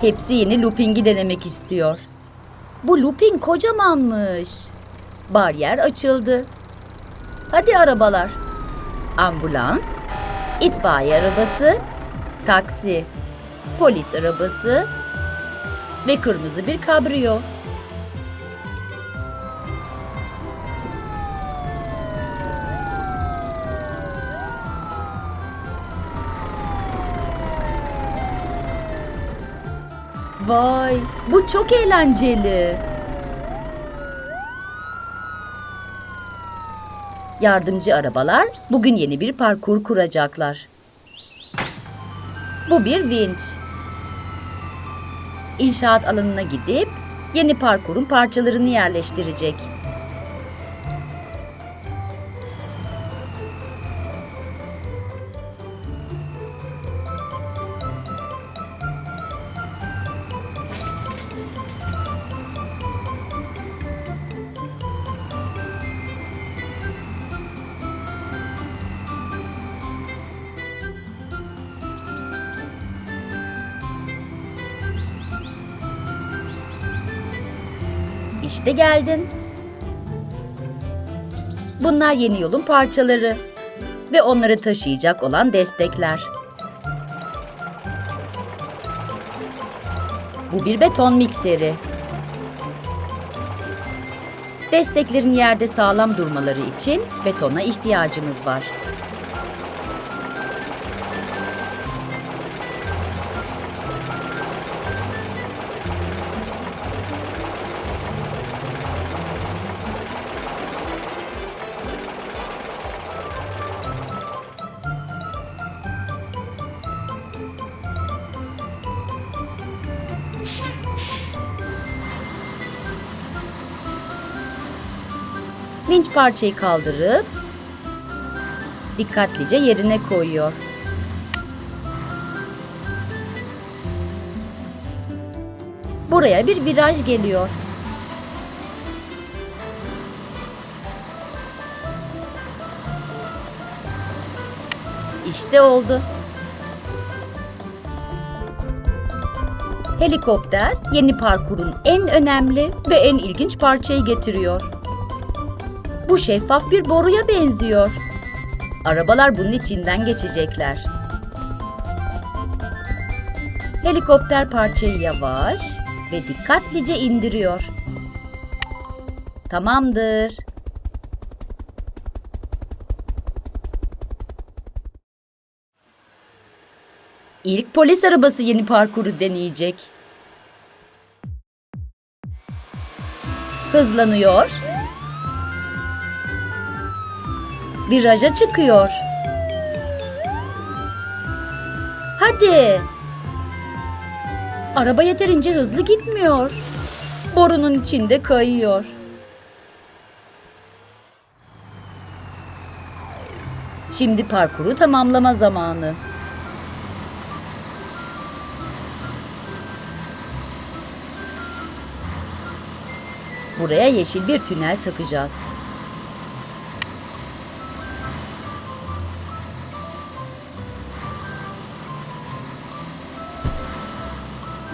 Hepsi yeni looping'i denemek istiyor. Bu looping kocamanmış. Bariyer açıldı. Hadi arabalar. Ambulans, itfaiye arabası, taksi, polis arabası ve kırmızı bir kabriyo. Vay, bu çok eğlenceli. Yardımcı arabalar bugün yeni bir parkur kuracaklar. Bu bir vinç. İnşaat alanına gidip yeni parkurun parçalarını yerleştirecek. İşte geldin. Bunlar yeni yolun parçaları ve onları taşıyacak olan destekler. Bu bir beton mikseri. Desteklerin yerde sağlam durmaları için betona ihtiyacımız var. Vinç parçayı kaldırıp dikkatlice yerine koyuyor. Buraya bir viraj geliyor. İşte oldu. Helikopter yeni parkurun en önemli ve en ilginç parçayı getiriyor. Bu şeffaf bir boruya benziyor. Arabalar bunun içinden geçecekler. Helikopter parçayı yavaş ve dikkatlice indiriyor. Tamamdır. İlk polis arabası yeni parkuru deneyecek. Hızlanıyor. Viraja çıkıyor. Hadi. Araba yeterince hızlı gitmiyor. Borunun içinde kayıyor. Şimdi parkuru tamamlama zamanı. Buraya yeşil bir tünel takacağız.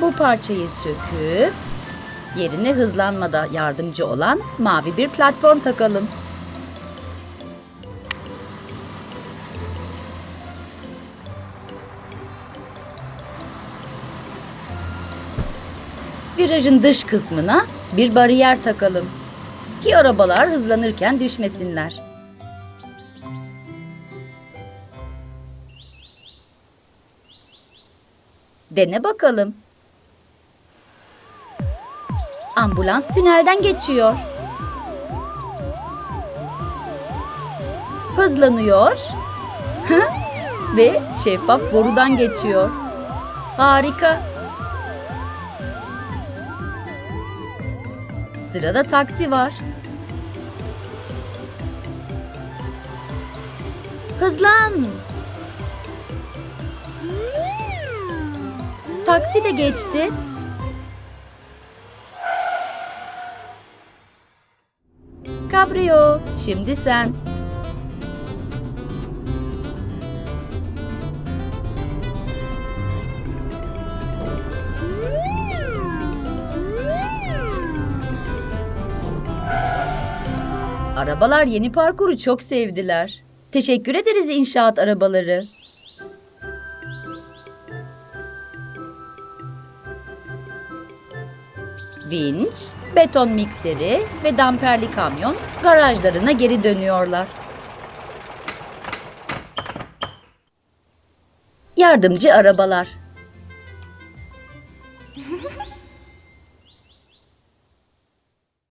Bu parçayı söküp yerine hızlanmada yardımcı olan mavi bir platform takalım. Virajın dış kısmına bir bariyer takalım ki arabalar hızlanırken düşmesinler. Dene bakalım. Ambulans tünelden geçiyor. Hızlanıyor. Ve şeffaf borudan geçiyor. Harika. Sırada taksi var. Hızlan. Taksi de geçti. Kabrio, şimdi sen. Arabalar yeni parkuru çok sevdiler. Teşekkür ederiz inşaat arabaları. Vinç, beton mikseri ve damperli kamyon garajlarına geri dönüyorlar. Yardımcı arabalar.